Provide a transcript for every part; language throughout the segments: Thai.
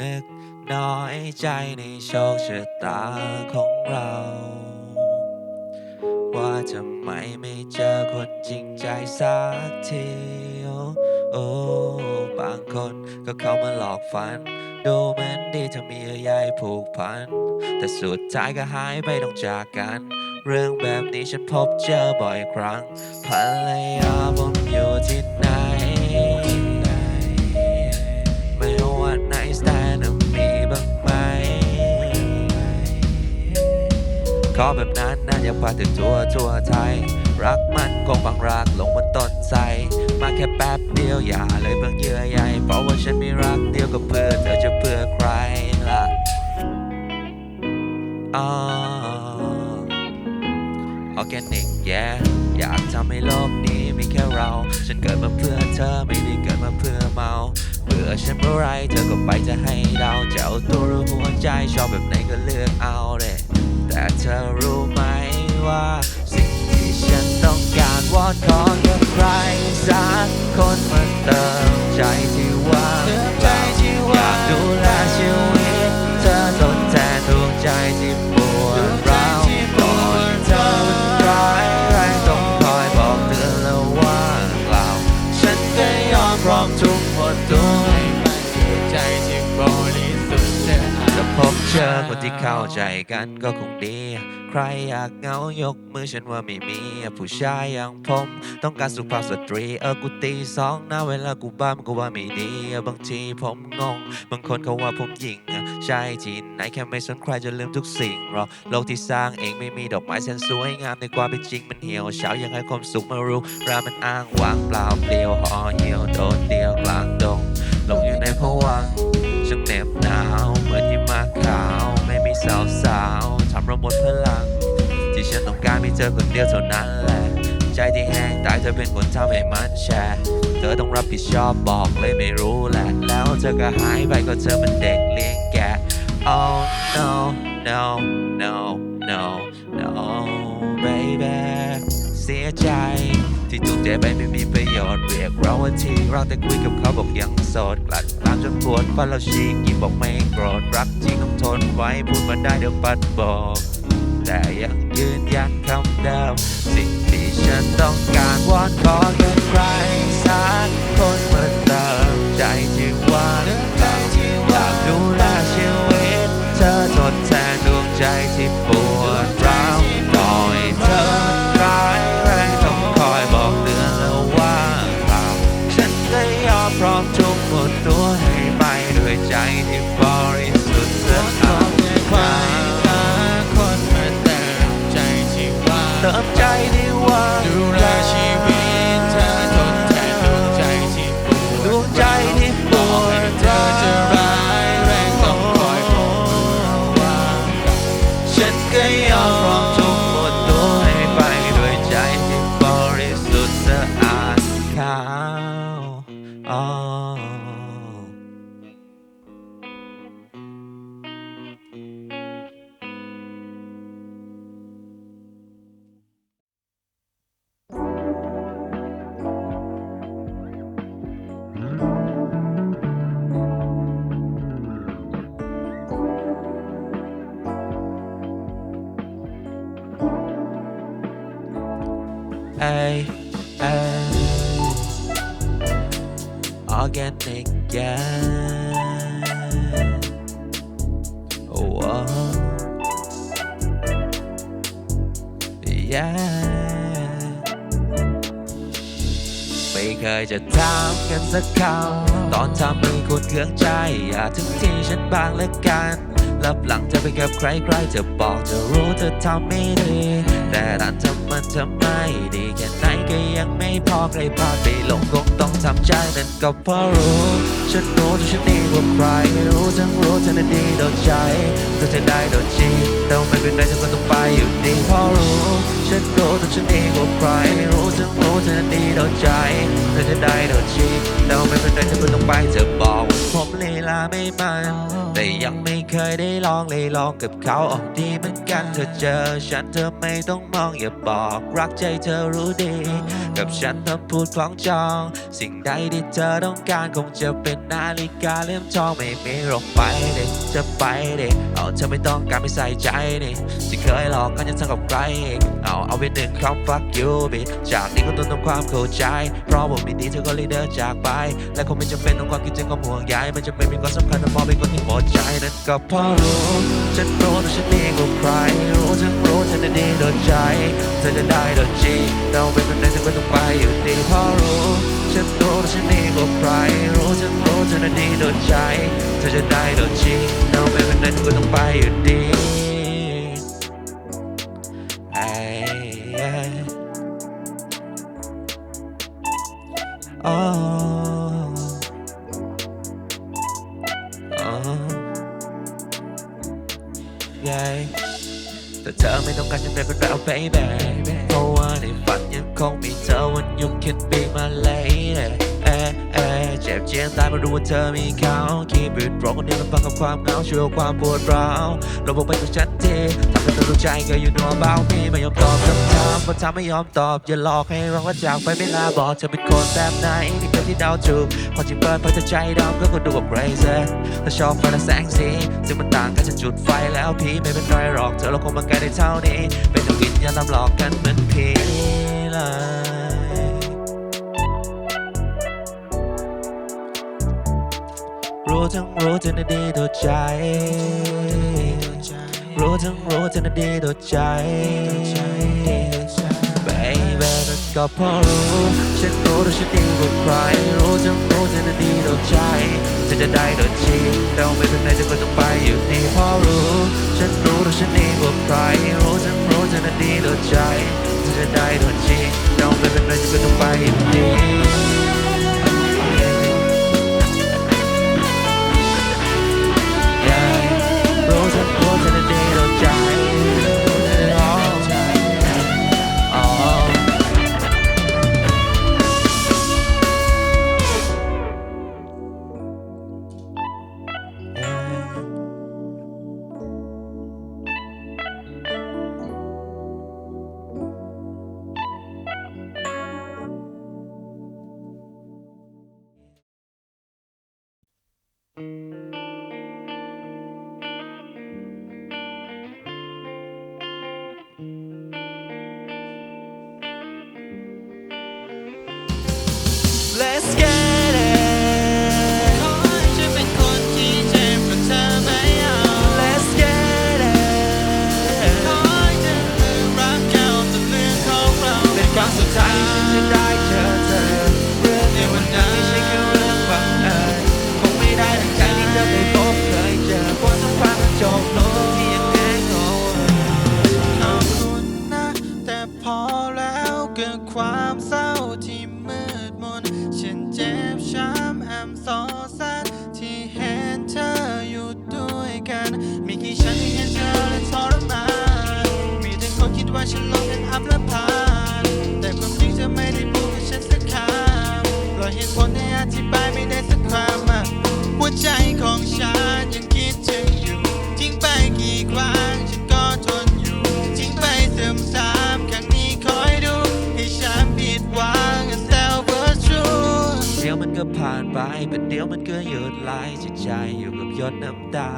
นึกน้อยใจในโชคชะตาของเรา ว่าทำไมไม่เจอคนจริงใจสักทีโอ้โอ้บางคนก็เข้ามาหลอกฝัน ดูเหมือนดีถ้ามีเยื่อใยผูกพัน แต่สุดท้ายก็หายไปต้องจากกัน เรื่องแบบนี้ฉันพบเจอบ่อยครั้งภรรยาผมอยู่ที่ไหน ขอแบบนั้นนะอยากพาถึงทั่วทั่วไทย รักมันคงฝังรากลงบนต้นไทรมาแค่แป๊บเดียวอย่าเลยเพิ่งเยื่อใยเพราะว่าฉันมีรักเดียวกับเพื่อเธอจะเพื่อใครล่ะอ๋อออร์แกนิกแย่อยากทำให้โลกนี้มีแค่เรา ฉันเกิดมาเพื่อเธอไม่ได้เกิดมาเพื่อเมาเบื่อฉันเมื่อไรเธอก็ไปจะให้เดาจะเอาตัวหรือหัวใจชอบแบบไหนก็เลือกเอาเลย แต่เธอรู้ไหมว่า สิ่งที่ฉันต้องการวอนขอกับใครสักคนมาเติมใจที่ว่าง ที่เข้าใจกันก็คงดี ใครอยากเหงายกมือฉันว่าไม่มี ผู้ชายอย่างผม ต้องการสุภาพสตรีเออกูตีสองนะเวลากูบ้ามันก็ว่าไม่ดี บางทีผมงง บางคนเขาว่าผมหยิง ใช่ที่ไหนแค่ไม่สนใครจะลืมทุกสิ่งหรอกโลกที่สร้างเองไม่มีดอกไม้แสนสวยงามในความเป็นจริงมันเหี่ยวเฉายังให้ความสุขมารู้รามันอ้างว้างเปล่าเปลี่ยวห่อเหี่ยวโดดเดียวกลางดงลงอยู่ในผวังค์ช่างเหน็บหนาว สาวสาวๆทำเราหมดพลัง ที่ฉันต้องการมีเธอคนเดียวเท่านั้นแหละ ใจที่แห้งตายเธอเป็นคนทำให้มันแชร์เธอต้องรับผิดชอบบอกเลยไม่รู้แหละ แล้วเธอก็หายไปก็เธอมันเด็กเลี้ยงแก Oh no no no no no baby เสียใจ ที่ถูกใจไปไม่มีประโยชน์เรียกเราว่าที่รักแต่คุยกับเขาบอกยังโสดกลัดกลามจนปวดฟันเราฉีกยิ้มบอกไม่โกรธรักจริงต้องทนไว้พูดมาได้เดี๋ยวปัดบอก แต่ยังยืน เติมใจที่ว่ yeah ไม่เคยจะถามกันสักคำตอนทำมีคนเครื่องใจ อย่าถึงที่ฉันบางละกันลับหลังจะไปกับใครใครจะบอกจะรู้เธอทำไม่ดี แต่ดันทำ มันทำไม่ดีแค่ไหนก็ยังไม่พอใครพาไปหลงคงต้องทำใจนั่นก็เพราะรู้ ฉันรู้ที่ฉันดีกว่าใคร รู้ทั้งรู้ทั้งดีโดนใจเธอจะได้โดนจีแต่ไม่เป็นไรฉันก็ต้องไปอยู่ดีเพราะรู้ ฉันรู้ที่ฉันดีกว่าใคร รู้ทั้งรู้ทั้งดีโดนใจเธอจะได้โดนจีแต่ไม่เป็นไรฉันก็ต้องไปเธอบอกผมลีลาไม่มันแต่ยังไม่เคยได้ลองเลยลองกับเขาออกดีเหมือนกันเธอเจอฉันเธอไม่ต้องมองอย่าบอกรักใจเธอรู้ดี กับฉันเธอพูดคล้องจอง สิ่งใดที่เธอต้องการคงจะเป็นนาฬิกาเลี่ยมทองไม่มีหรอกไปเด็จะไปเด็เอาเธอไม่ต้องการไม่ใส่ใจนี่ที่เคยหลอกกันจะทำกับใครอีกเอาเอาไปหนึ่งคำ fuck you bitch จากนี้ก็ต้องทำความเข้าใจ เพราะว่าไม่ดีเธอก็เลยเดินจากไป และคงไม่จำเป็นต้องความคิดถึงความห่วงใยไม่จำเป็นมีความสำคัญต้องมองเป็นคนที่หมดใจนั่นก็เพราะรู้ฉันรู้ว่าฉันดีกว่าใครรู้ทั้งรู้ฉันดีโดนใจเธอจะได้โดนจีเราเป็นคนนั้นเธอก็ต้องไปอยู่ดีเพราะรู้ฉันรู้ว่าฉันดีกว่าใครรู้ฉันรู้ฉันดีโดนใจเธอจะได้โดนจีเราเป็นคนนั้นเธอก็ต้องไปอยู่ดี เหงาช่วยความปวดร้าวลบออกไปจากฉันทีทำให้เธอรู้ใจก็ you know about me ไม่ยอมตอบคำถามเพราะเธอไม่ยอมตอบ อย่าหลอกให้ร้องว่าจากไปไม่ลาบอกเธอเป็นคนแบบไหนที่เกิดที่เดาถูกพอจริงเปิดเผยเธอใจดำก็คนดูว่า crazy เธอชอบไฟและแสงสีซึ่งมันต่างกันจะจุดไฟแล้วพี่ไม่เป็นไรหรอกเธอเราคงมาไกลได้เท่านี้ เป็นทั้งวิญญาณตามหลอกกันเหมือนผีเลย รู้ทั้งรู้ทั้งนั้นดีต่อใจ รู้ทั้งรู้ทั้งนั้นดีต่อใจ Baby นั่ก็พราะรู้ ฉันรู้ว่าฉันดีกว่าใคร รู้ทั้งรู้ทั้งนั้นดีต่อใจเธอจะได้โดนจีบแต่ไม่เป็นไรเธอก็ต้องไปอยู่ดีเพราะรู้ ฉันรู้ว่าฉันดีกว่าใคร รู้ทั้งรู้ทั้งนั้นดีต่อใจเธอจะได้โดนจีบแต่ไม่เป็นไรเธอก็ต้องไปอยู่ดี ยวมันก็หยุดไหลจิตใจอยู่กับหยดน้ำตา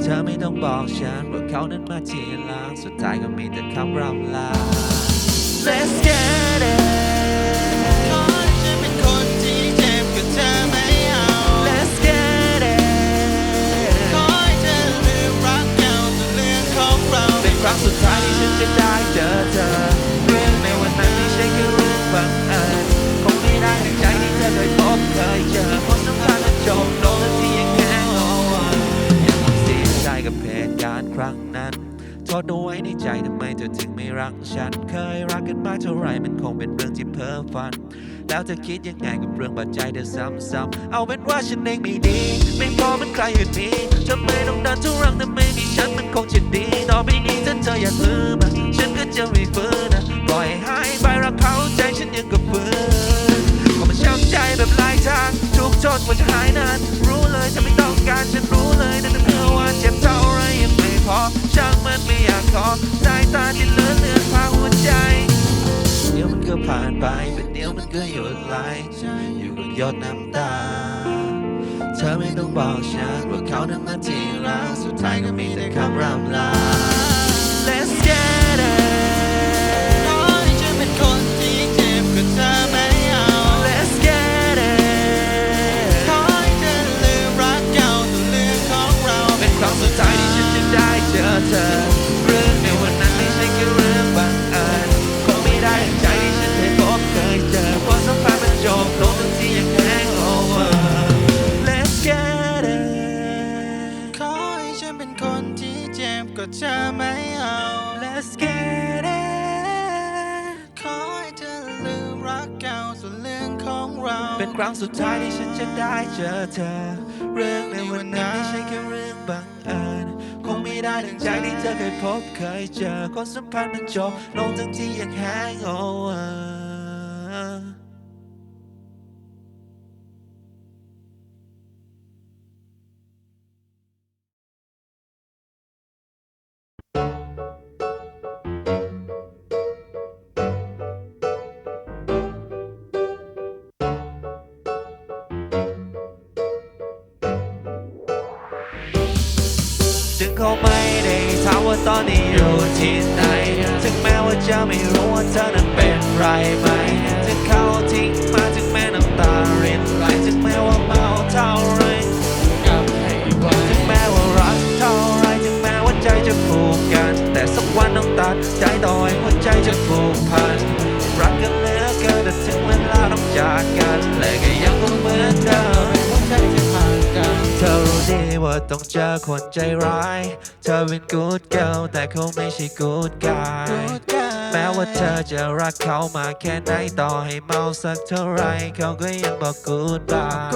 เธอไม่ต้องบอกฉันว่าเขานั้นมาทีหลังสุดท้ายก็มีแต่คำรำลา Let's get it อคิดยังไงกับเรื่องบาดใจเธอซ้ำๆเอาเป็นว่าฉันเองไม่ดี ไม่พอเหมันใครอื่นมีทำไมต้องดันทุรังถ้าไม่มีฉันมันคงจะดีต่อไปนี้ถ้าเธออยากลืมอะฉันก็จะไม่ฟื้นนะปล่อยให้ไปรักเขาใจฉันยังกับฟื้นก็มันช้ำใจแบบลายทางทุกข์ทนกว่าจะหายนานรู้เลยถ้าไม่ต้องการฉันรู้เลยนั่นเมื่อว่าเจ็บเท่าไรยังไม่พอช่างมันไม่อยากขอสายตาที่เลือเลือนพาหัวใจ เดี๋ยวมันก็ผ่านไปเป็นเดี๋ยวมันก็หยุดไหลอยู่กับหยดน้ำตา เธอไม่ต้องบอกฉันว่าเขานั้นมาที่รักสุดท้ายก็มีแต่คำรำลา Let's get it รั้งสุดท้ายที่ฉันจะได้เจอเธอ เรื่องในวันนั้นไม่ใช่แค่เรื่องบังเอิญคงไม่ได้ดังใจที่เธอเคยพบเคยเจอความสัมพันธ์มันจบลงทั้งที่ยัง hangover งเขาไม่ได้ถามว่าตอนนี้อยู่ที่ไหน ถึงแม้ว่าจะไม่รู้ว่าเธอนั้นเป็นไรไหม ต้องเจอคนใจร้าย เธอเป็น good girl แต่เขาไม่ใช่ good guy แม้ว่าเธอจะรักเขามาแค่ไหนต่อให้เมาสักเท่าไร เขาก็ยังบอก goodbye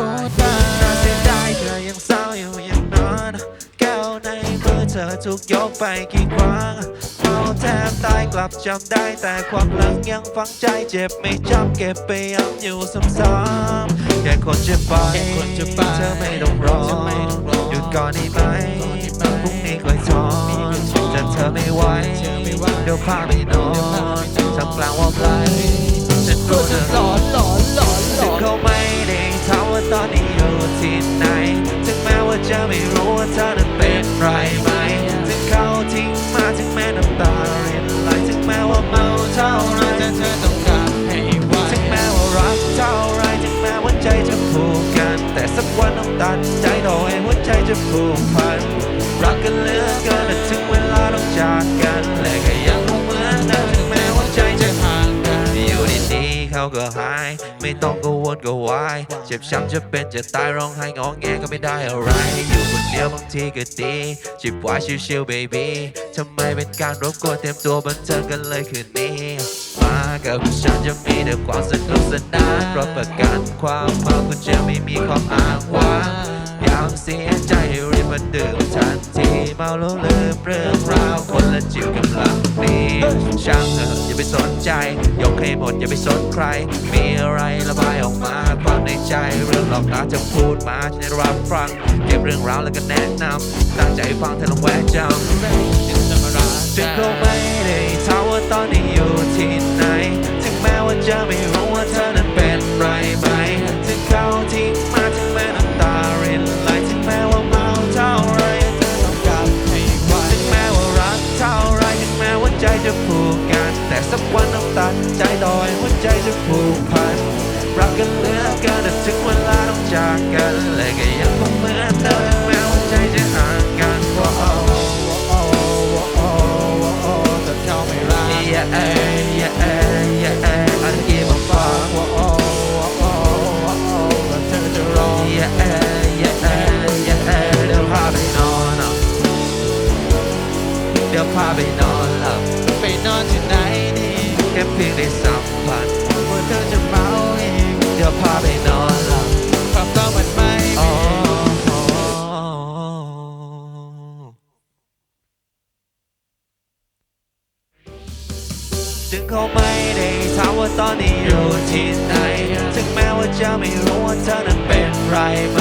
น่าเสียดายเธอยังเศร้าอยู่อย่างนั้นแก้วในมือเธอถูกยกไปกี่ครั้งเมาแทบตายกลับจำได้แต่ความหลังยังฝังใจเจ็บไม่จำเก็บไปย้ำอยู่ซ้ำๆแค่คนจะไปแค่คนจะไปเธอไม่ต้องรอ ก่อนได้ไหมก่มพรุ่งนี้ค่อยทอนจะเธอไม่ไหวเดี๋ยวพาไปนอนทำกลางว่าไกลฉันกลัวจะหลอนหลอนหลอนหลถึงอนเขาไม่ได้ถามว่าตอนนี้อยู่ที่ไหน ถึงแม้ว่าจะไม่รู้ว่าเธอ ตัดใจโดยหัวใจจะผูกพัน รักกันเหลือเกินแต่ถึงเวลาต้องจากกันและก็ยังคงเหมือนเดิมถึงแม้ว่าใจจะห่างกันอยู่ดีๆเขาก็หาย ไม่ต้องกังวลก็วายเจ็บช้ำจะเป็นจะตายร้องไห้งอแงก็ไม่ได้อะไร อยู่คนเดียวบางทีก็ดีจิบไวายชิวๆ baby ทำไมเป็นการรบกวนเตรียมตัวบันเทิงกันเลยคืนนี้ กับฉันจะมีแต่ความสนุกสนานรับประกันความเมาคุณจะไม่มีความอ้างว้างยังเสียใจหรีบมาดื่มทันทีเมาแล้วลืมเรื่องราวคนละจิวกำลังดีช่างเถอะอย่าไปสนใจ ยกให้หมดอย่าไปสนใคร มีอะไรระบายออกมาความในใจเรื่องหลอกตาจะพูดมาฉันรับฟังเก็บเรื่องราวแล้วก็แนะนำตั้งใจฟังเธอลองแวะจำ จะมารักถึงเขาไม่ได้ถามว่าตอนนี้อยู่ที่ไหน ถึงแม้ว่าจะไม่รู้ว่าเธอนั้นเป็นไรไหม ถึงเขาทิ้งมาถึงแม้น้ำตารินไหลถึงแม้ว่าเมาเท่าไรเธอต้องการให้ไว้ถึงแม้ว่ารักเท่าไรถึงแม้ว่าใจจะผูกกัน แต่สักวันต้องตัดใจดอยหัวใจจะผูกพันรักกันเหลือเกินแต่ถึงเวลาต้องจากกันและก็ยังคงเหมือนเดิมาไปนอนหลับ ไปนอนที่ไหนดีแค่เพียงได้สัมผัสว่าเธอจะเมาอีกเดี๋ยวพาไปนอนหลับความต้องมันไม่อ๋อมีจึงเขาไม่ได้ถามว่าตอนนี้อยู่ที่ไหน ถึงแม้ว่าจะไม่รู้ว่าเธอนั้นเป็นไรไหม